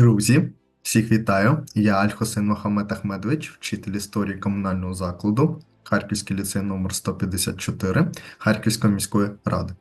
Друзі, всіх вітаю! Я Аль-Хосейн Мохамед Ахмедович, вчитель історії комунального закладу, Харківський ліцей номер 154 Харківської міської ради.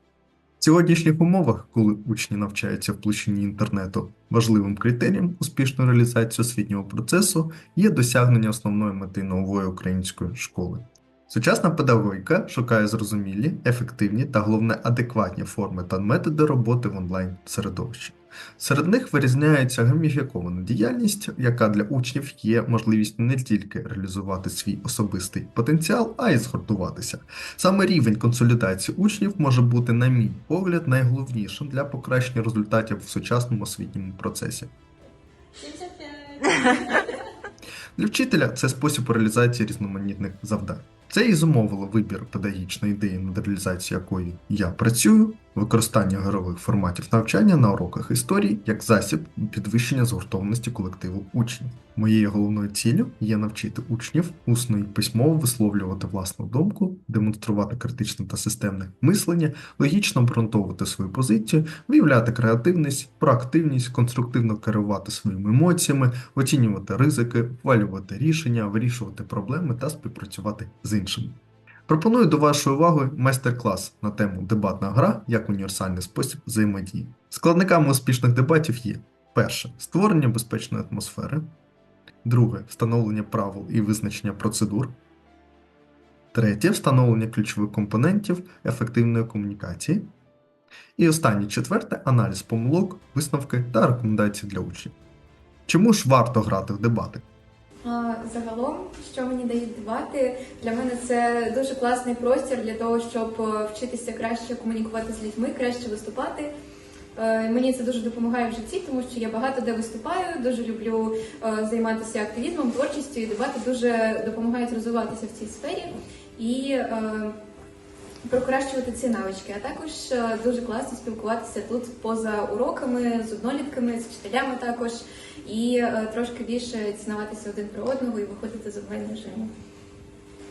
В сьогоднішніх умовах, коли учні навчаються в площині інтернету, важливим критерієм успішної реалізації освітнього процесу є досягнення основної мети нової української школи. Сучасна педагогіка шукає зрозумілі, ефективні та головне адекватні форми та методи роботи в онлайн середовищі. Серед них вирізняється гаміфікована діяльність, яка для учнів є можливістю не тільки реалізувати свій особистий потенціал, а й згуртуватися. Саме рівень консолідації учнів може бути, на мій погляд, найголовнішим для покращення результатів в сучасному освітньому процесі. Для вчителя це спосіб реалізації різноманітних завдань. Це і зумовило вибір педагогічної ідеї, над реалізацією якої я працюю, використання ігрових форматів навчання на уроках історії як засіб підвищення згуртованості колективу учнів. Моєю головною ціллю є навчити учнів усно і письмово висловлювати власну думку, демонструвати критичне та системне мислення, логічно обґрунтовувати свою позицію, виявляти креативність, проактивність, конструктивно керувати своїми емоціями, оцінювати ризики, ухвалювати рішення, вирішувати проблеми та співпрацювати з іншими. Пропоную до вашої уваги майстер-клас на тему дебатна гра як універсальний спосіб взаємодії. Складниками успішних дебатів є перше створення безпечної атмосфери, друге встановлення правил і визначення процедур, третє встановлення ключових компонентів ефективної комунікації. І останнє четверте аналіз помилок, висновки та рекомендації для учнів. Чому ж варто грати в дебати? Загалом, що мені дають дебати, для мене це дуже класний простір для того, щоб е, вчитися краще комунікувати з людьми, краще виступати. Е, Мені це дуже допомагає в житті, тому що я багато де виступаю, дуже люблю е, займатися активізмом, творчістю, і дебати дуже допомагають розвиватися в цій сфері і покращувати ці навички. А також дуже класно спілкуватися тут поза уроками з однолітками, з вчителями також, і е, трошки більше дізнаватися один про одного і виходити з онлайн режиму.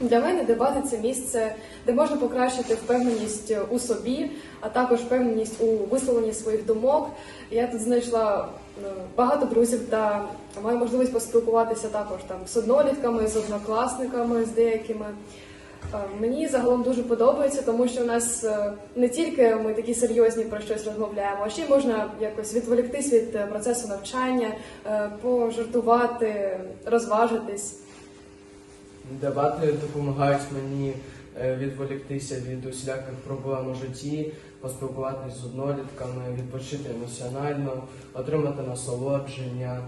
Для мене дебати це місце, де можна покращити впевненість у собі, а також впевненість у висловленні своїх думок. Я тут знайшла е, багато друзів та маю можливість поспілкуватися також там з однолітками, з однокласниками, з деякими. Мені загалом дуже подобається, тому що у нас е, не тільки ми такі серйозні про щось розмовляємо, а ще й можна якось відволіктись від е, процесу навчання, е, пожартувати, розважитись. Дебати допомагають мені відволіктися від усіляких проблем у житті, поспілкуватися з однолітками, відпочити емоціонально, отримати насолодження,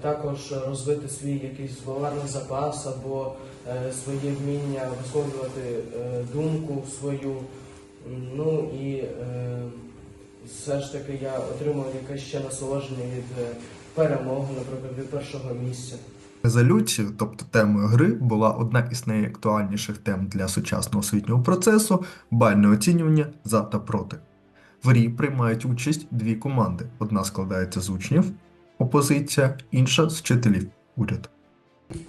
також розвити свій якийсь словарний запас або е, своє вміння висловлювати е, думку свою. Ну і е, все ж таки я отримав якесь ще насолодження від е, перемоги, наприклад, від першого місця. Резолюцію, тобто темою гри, була одна із найактуальніших тем для сучасного освітнього процесу бальне оцінювання за та проти. В грі приймають участь дві команди: одна складається з учнів, опозиція, інша з вчителів уряд.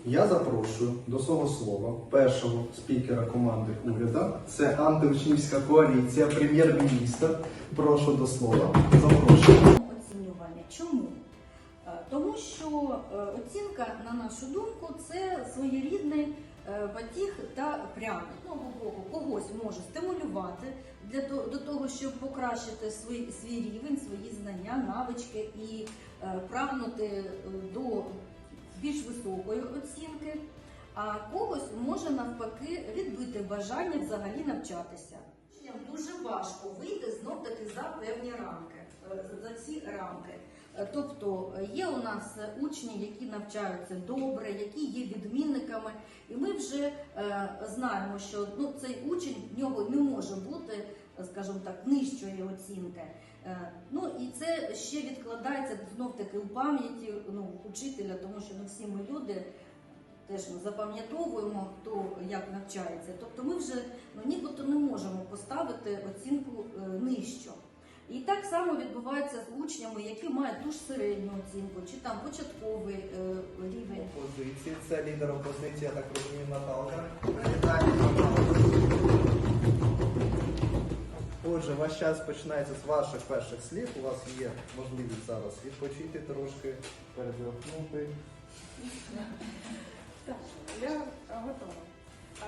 Я запрошую до свого слова першого спікера команди уряда. Це антиучнівська коаліція, прем'єр-міністр. Прошу до слова. Запрошую. оцінювання. Чому? Е, Тому що е, оцінка, на нашу думку, це своєрідний е, батіг та пряник. Ну, або когось може стимулювати для того, до того, щоб покращити свій, свій рівень, свої знання, навички і е, прагнути е, до більш високої оцінки, а когось може навпаки відбити бажання взагалі навчатися. Дуже важко вийти знов таки за певні рамки, е, за ці рамки. Е, Тобто е, є у нас е, учні, які навчаються добре, які є відмінниками, і ми вже е, знаємо, що ну, цей учень в нього не може бути, е, скажімо так, нижчої оцінки. Е, Ну і це ще відкладається знов таки у пам'яті ну, учителя, тому що ну, всі ми люди теж ми запам'ятовуємо, хто як навчається. Тобто ми вже ну, нібито не можемо поставити оцінку е, нижчу. І так само відбувається з учнями, які мають ту ж середню оцінку, чи там початковий е, рівень. Опозиції. Це лідер опозиції, я так розумію, Наталка. Ваш час починається з ваших перших слів. У вас є можливість зараз відпочити трошки, передихнути. Так, я е, готова.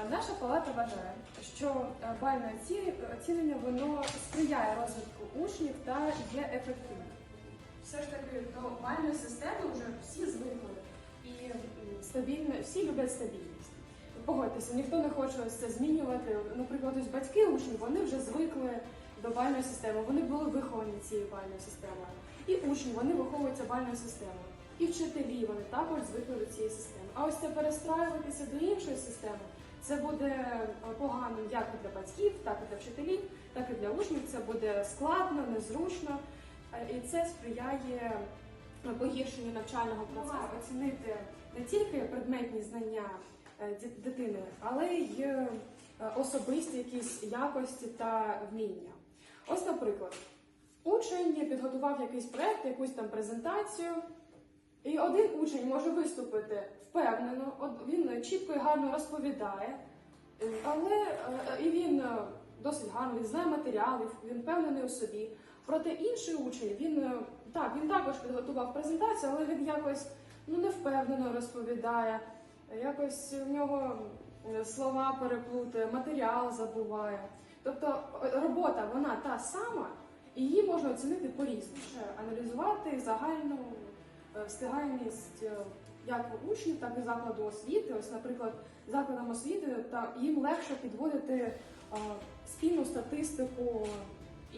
Е, Наша палата вважає, що е, бальне оці- оцінення воно сприяє розвитку учнів та є ефективним. Все ж таки до бальної системи вже всі звикли і стабільно, всі люблять стабільність. Погодьтеся, ніхто не хоче це змінювати. Наприклад, ось батьки учнів вони вже звикли до бальної системи, вони були виховані цією бальною системою. І учні вони виховуються бальною системою. І вчителі вони також звикли до цієї системи. А ось це перестраюватися до іншої системи. Це буде е, поганим як і для батьків, так і для вчителів, так і для учнів. Це буде складно, незручно, Е, і це сприяє е, погіршенню навчального процесу. Оцінити не тільки предметні знання дитини, але й особисті якісь якості та вміння. Ось, наприклад, учень підготував якийсь проект, якусь там презентацію. І один учень може виступити впевнено, він чітко і гарно розповідає, е, але е, і він е, досить гарно, він знає матеріали, він впевнений у собі. Проте інший учень, він е, так, він також підготував презентацію, але він якось ну, невпевнено розповідає, якось в нього е, слова переплутає, матеріал забуває. Тобто е, робота вона та сама, і її можна оцінити по-різному. Аналізувати загальну е, встигальність е, як учнів, так і закладу освіти. Ось, наприклад, закладам освіти та їм легше підводити спільну статистику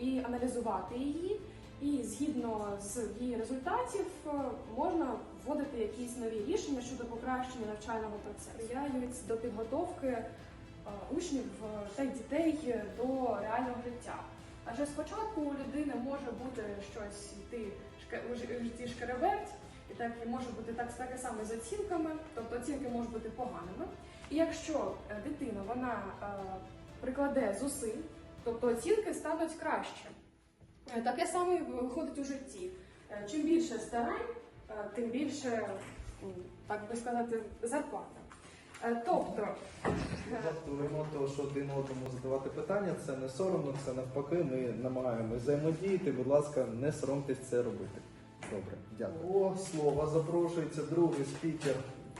і аналізувати її. І згідно з її результатів можна вводити якісь нові рішення щодо покращення навчального процесу. Сприяють до підготовки учнів е, та дітей до реального життя. Адже спочатку у людини може бути щось йти у житті шкереберть, і так і може бути так таке саме з оцінками, тобто оцінки можуть бути поганими. І якщо е, дитина вона е, прикладе зусиль, тобто оцінки стануть краще. Е, Таке саме виходить у житті. Е, Чим більше старань, е, тим більше, так би сказати, зарплата. Е, Тобто, Жартуємо, то що один одному задавати питання, це не соромно, це навпаки. Ми намагаємось взаємодіяти. Будь ласка, не соромтесь це робити. Добре, дякую. О, слово запрошується другий спікер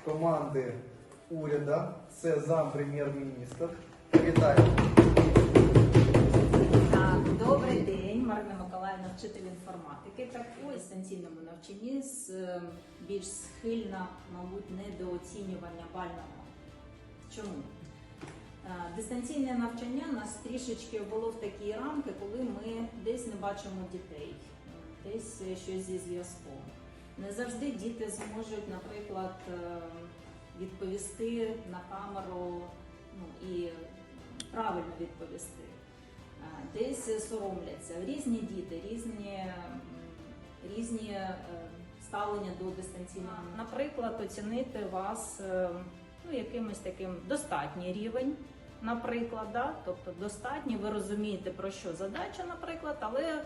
команди уряда. Це зам прем'єр-міністр. Вітаю. Добрий день, Марина Миколаївна, вчитель інформатики. Так у дистанційному навчанні з е, більш схильна, мабуть, недооцінювання бального. Чому? Е, Дистанційне навчання нас трішечки було в такі рамки, коли ми десь не бачимо дітей, десь щось зі зв'язком. Не завжди діти зможуть, наприклад, е, відповісти на камеру ну, і правильно відповісти. Е, Десь соромляться. Різні діти, різні, різні ставлення до дистанційного. Наприклад, оцінити вас ну, якимось таким достатній рівень, наприклад, да? тобто достатній, ви розумієте, про що задача, наприклад, але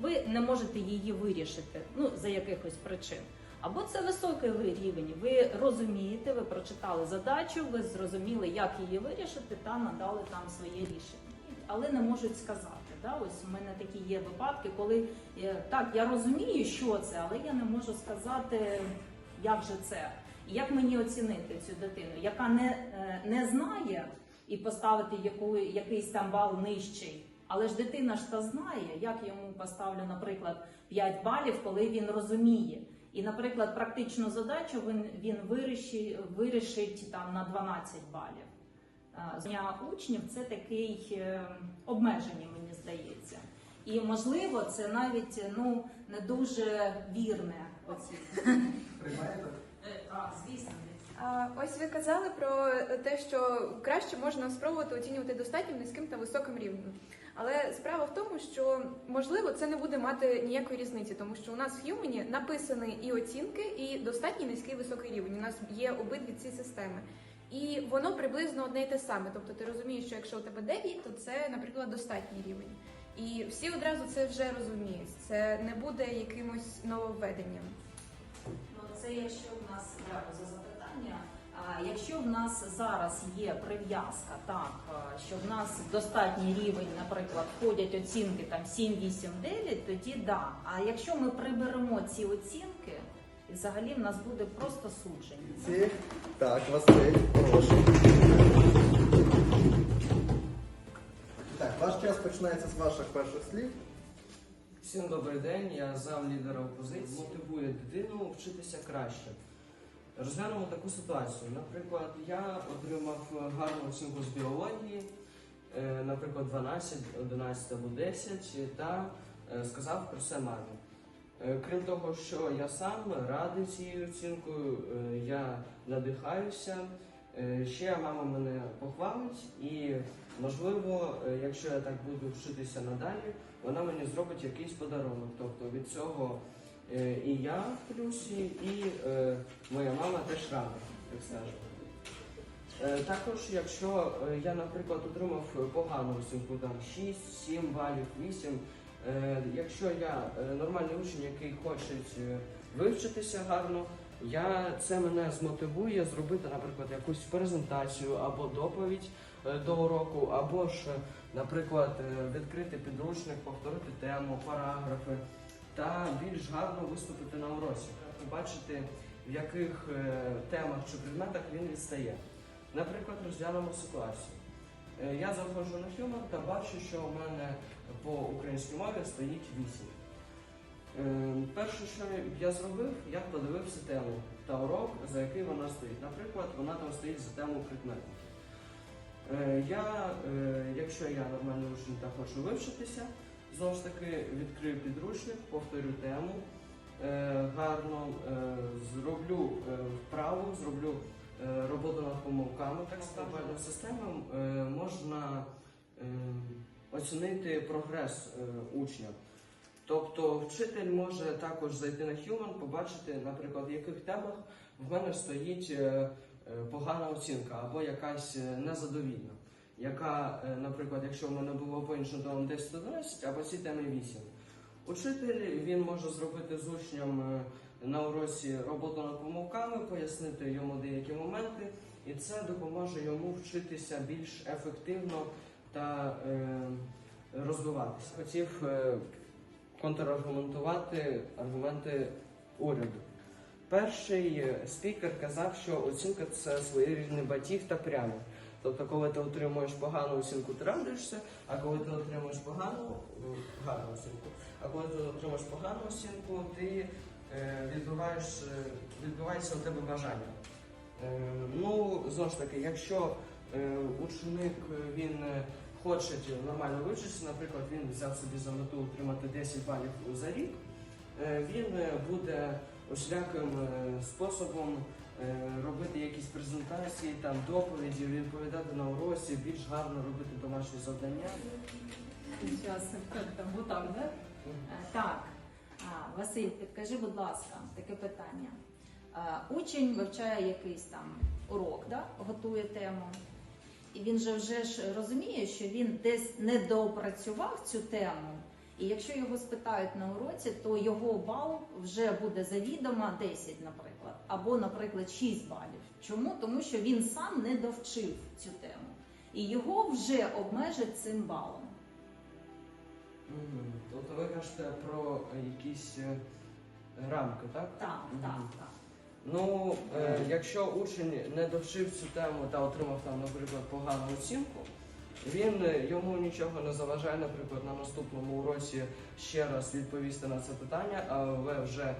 ви не можете її вирішити ну, за якихось причин. Або це високий рівень. Ви розумієте, ви прочитали задачу, ви зрозуміли, як її вирішити, та надали там своє рішення. Але не можуть сказати. Да? Ось у мене такі є випадки, коли е, так я розумію, що це, але я не можу сказати, як же це. Як мені оцінити цю дитину, яка не, е, не знає і поставити яку, якийсь там бал нижчий. Але ж дитина ж та знає, як йому поставлю, наприклад, 5 балів, коли він розуміє. І, наприклад, практичну задачу він, він вирішить, вирішить там на 12 балів. А, Знання учнів це такий е, обмеження, мені здається. І можливо, це навіть ну не дуже вірне оцінка. Приймаєте? Е, А, звісно, Ось ви казали про те, що краще можна спробувати оцінювати достатнім низьким та високим рівнем. Але справа в тому, що можливо це не буде мати ніякої різниці, тому що у нас в Юмені написані і оцінки, і достатній низький високий рівень. У нас є обидві ці системи. І воно приблизно одне й те саме. Тобто ти розумієш, що якщо у тебе 9, то це, наприклад, достатній рівень. І всі одразу це вже розуміють. Це не буде якимось нововведенням. Ну, це якщо в нас за запитання. А якщо в нас зараз є прив'язка, так е, що в нас достатній рівень, наприклад, входять оцінки там 7, 8, 9, тоді да. А якщо ми приберемо ці оцінки, і взагалі в нас буде просто судження. Ці. Так, Василь, прошу. Так, ваш час починається з ваших перших слів. Всім добрий день, я зам лідера опозиції. Мотивує дитину вчитися краще. Розглянемо таку ситуацію. Наприклад, я отримав гарну оцінку з біології, е, наприклад, 12, 11 або 10, та е, сказав про це мамі. Е, Крім того, що я сам радий цією оцінкою, я надихаюся. Ще мама мене похвалить, і можливо, якщо я так буду вчитися надалі, вона мені зробить якийсь подарунок. Тобто від цього і я в плюсі, і е, моя мама теж рада, так скажемо. Е, Також, якщо е, я, наприклад, отримав погану оцінку, там 6, 7 балів, 8, е, якщо я е, нормальний учень, який хоче е, вивчитися гарно, я, це мене змотивує зробити, наприклад, якусь презентацію або доповідь е, до уроку, або ж, е, наприклад, е, відкрити підручник, повторити тему, параграфи та більш гарно виступити на уроці, побачити, в яких е, темах чи предметах він відстає. Наприклад, розглянемо ситуацію. Е, Я заходжу на фільм та бачу, що у мене по українській мові стоїть 8. Е, Перше, що я зробив, я подивився тему та урок, за який вона стоїть. Наприклад, вона там стоїть за тему предмету. Я, якщо я нормальний учень та хочу вивчитися, знову ж таки відкрию підручник, повторю тему, е, гарно е, зроблю е, вправу, зроблю роботу над помилками, так. Системою е, можна оцінити прогрес учня. Тобто вчитель може також зайти на Human, побачити, наприклад, в яких темах в мене стоїть погана оцінка або якась незадовільна, яка, е, наприклад, якщо в мене було по іншим темам 10-11, а по цій темі 8. Учитель він може зробити з учнем е, на уроці роботу над помилками, пояснити йому деякі моменти, і це допоможе йому вчитися більш ефективно та е, розвиватися. Хотів е, контраргументувати аргументи уряду. Перший е, спікер казав, що оцінка це своєрідний батіг та пряник. Тобто, коли ти отримуєш погану оцінку, ти радуєшся, а коли ти отримуєш погану, е, гарну оцінку, а коли ти отримуєш погану оцінку, ти е, відбуваєш, е, відбувається у тебе бажання. Е, ну, знову ж таки, якщо е, ученик е, він е, хоче нормально вивчитися, наприклад, він взяв собі за мету отримати 10 балів за рік, е, він буде усіляким способом робити якісь презентації, там доповіді, відповідати на уроці, більш гарно робити домашні завдання. Зараз там отак, да? Е, Так, А, Василь, підкажи, будь ласка, таке питання. Е, Учень вивчає якийсь там урок, да? готує тему, і він же вже ж розуміє, що він десь не доопрацював цю тему. І якщо його спитають на уроці, то його бал вже буде завідомо 10, наприклад, або, наприклад, 6 балів. Чому? Тому що він сам не довчив цю тему. І його вже обмежать цим балом. Мгм. Тобто ви кажете про якісь е, рамки, так? Так, Мгм. так, так. Ну, е, якщо учень не довчив цю тему та отримав там, наприклад, погану оцінку, він е, йому нічого не заважає, наприклад, на наступному уроці ще раз відповісти на це питання, але вже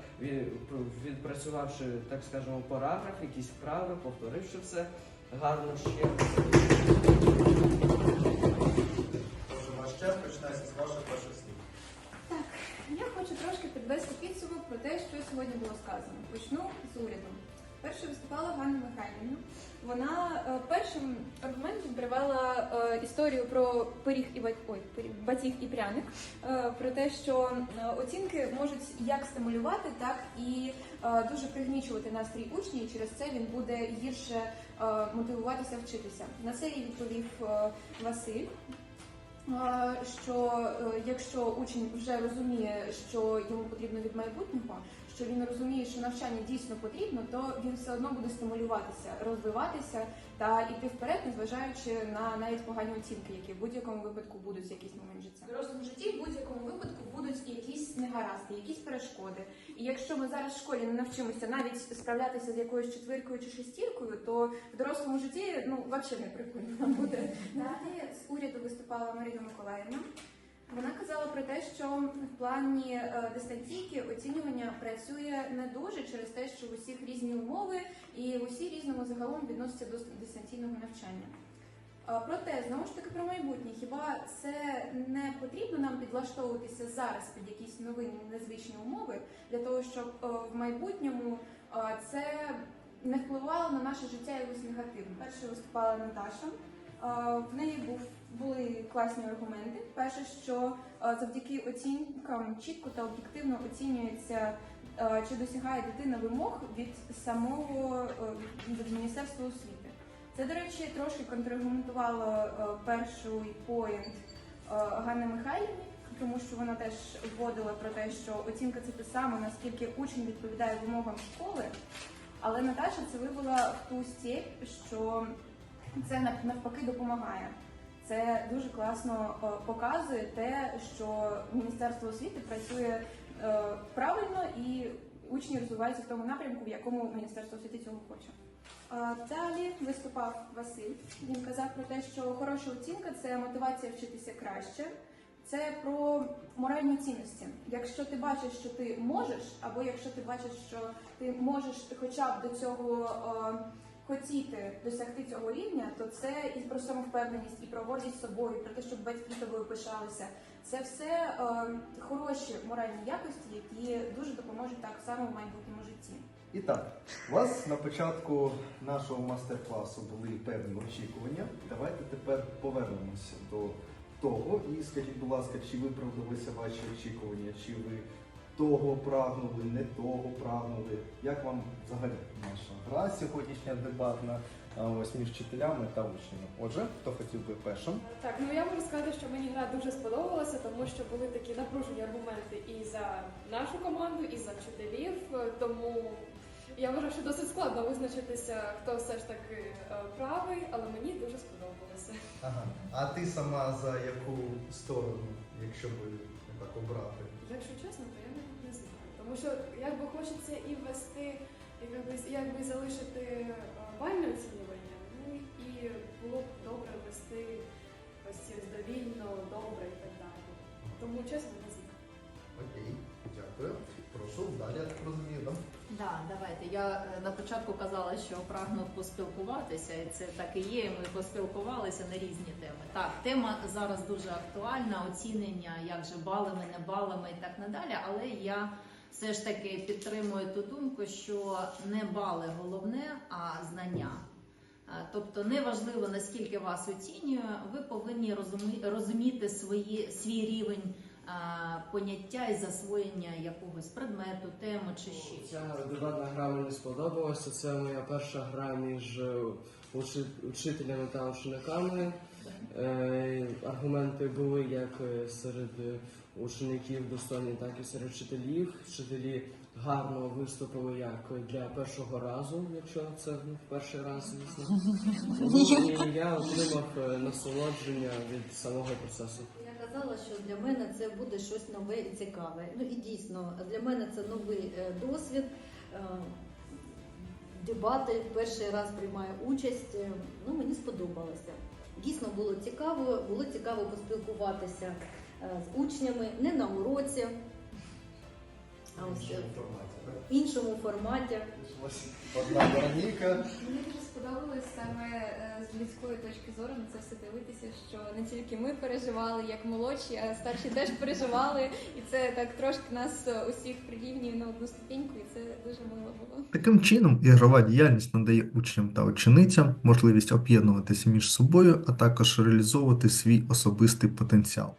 відпрацювавши, так скажемо, параграф, якісь вправи, повторивши все гарно ще. Тож ваш час починається з ваших перших слів. Я хочу трошки підвести підсумок про те, що сьогодні було сказано. Почну з уряду. Перше виступала Ганна Михайлівна. Вона е, першим аргументом привела е, історію про пиріг і бать... Ой, пиріг, батіг і пряник, е, про те, що е, оцінки можуть як стимулювати, так і е, дуже пригнічувати настрій учня, і через це він буде гірше е, мотивуватися вчитися. На це і відповів е, Василь. Е, що е, якщо учень вже розуміє, що йому потрібно від майбутнього, що він розуміє, що навчання дійсно потрібно, то він все одно буде стимулюватися, розвиватися та йти вперед, незважаючи на навіть погані оцінки, які в будь-якому випадку будуть в якийсь момент життя. В дорослому житті в будь-якому випадку будуть якісь негаразди, якісь перешкоди. І якщо ми зараз в школі не навчимося навіть справлятися з якоюсь четвіркою чи шестіркою, то в дорослому житті ну взагалі не прикольно буде. Далі з уряду виступала Марина Миколаївна. Вона казала про те, що в плані е, дистанційки оцінювання працює не дуже через те, що в усіх різні умови і усі різному загалом відносяться до дистанційного навчання. Проте, знову ж таки, про майбутнє. Хіба це не потрібно нам підлаштовуватися зараз під якісь нові незвичні умови для того, щоб е, в майбутньому це не впливало на наше життя якось негативно? Перше виступала Наташа. В неї був були класні аргументи. Перше, що е, завдяки оцінкам чітко та об'єктивно оцінюється, е, чи досягає дитина вимог від самого е, від Міністерства освіти. Це, до речі, трошки контраргументувало перший поінт е, Ганни Михайлівні, тому що вона теж вводила про те, що оцінка це те саме, наскільки учень відповідає вимогам школи. Але Наташа це вивела в ту степь, що це навпаки допомагає. Це дуже класно е, показує те, що Міністерство освіти працює е, правильно і учні розвиваються в тому напрямку, в якому Міністерство освіти цього хоче. Е, Далі виступав Василь. Він казав про те, що хороша оцінка це мотивація вчитися краще. Це про моральні цінності. Якщо ти бачиш, що ти можеш, або якщо ти бачиш, що ти можеш хоча б до цього хотіти досягти цього рівня, то це і про самовпевненість, і про гордість собою, і про те, щоб батьки тобою пишалися. Це все е, хороші моральні якості, які дуже допоможуть так само в майбутньому житті. І так, у вас на початку нашого мастер-класу були певні очікування. Давайте тепер повернемося до того. І скажіть, будь ласка, чи виправдалися ваші очікування, чи ви того прагнули, не того прагнули? Як вам взагалі наша гра сьогоднішня дебатна ось між вчителями та учнями? Отже, хто хотів би першим? Так, ну я можу сказати, що мені гра дуже сподобалася, тому що були такі напружені аргументи і за нашу команду, і за вчителів. Тому я вважаю, що досить складно визначитися, хто все ж таки е, правий, але мені дуже сподобалося. Ага. А ти сама за яку сторону, якщо би так обрати? Якщо чесно, то Тому що якби хочеться і ввести, якби, якби залишити бальне оцінювання, ну і було б добре ввести ось ці довільно, добре і так далі. Тому чесно не знаю. Окей, дякую. Прошу, далі розумію, да? Да, давайте. Я е, на початку казала, що прагну поспілкуватися, і це так і є. Ми поспілкувалися на різні теми. Так, тема зараз дуже актуальна, оцінення, як же балами, не балами і так надалі. Але я все ж таки підтримую ту думку, що не бали головне, а знання. Е, Тобто неважливо наскільки вас оцінює, ви повинні розумі- розуміти свої, свій рівень е, поняття і засвоєння якогось предмету, теми чи ще. Ця дебатна гра мені сподобалася. Це моя перша гра між е, учителями та учениками. Аргументи були як серед учеників достойні, так і серед вчителів. Вчителі гарно виступили як для першого разу, якщо це ну, в перший раз, звісно. Ну, І я отримав е, насолодження від самого процесу. Я казала, що для мене це буде щось нове і цікаве. Ну і дійсно, для мене це новий е, досвід. Е, Дебати перший раз приймаю участь. Ну мені сподобалося. Дійсно було цікаво, було цікаво поспілкуватися з учнями не на уроці, а ось е, форматі, так? в іншому форматі. Одна Вероніка. Мені дуже сподобалось саме е, з людської точки зору на це все дивитися, що не тільки ми переживали як молодші, а старші теж переживали, і це так трошки нас е, усіх прирівнює на одну ступіньку, і це дуже мило було. Таким чином, ігрова діяльність надає учням та ученицям можливість об'єднуватися між собою, а також реалізовувати свій особистий потенціал.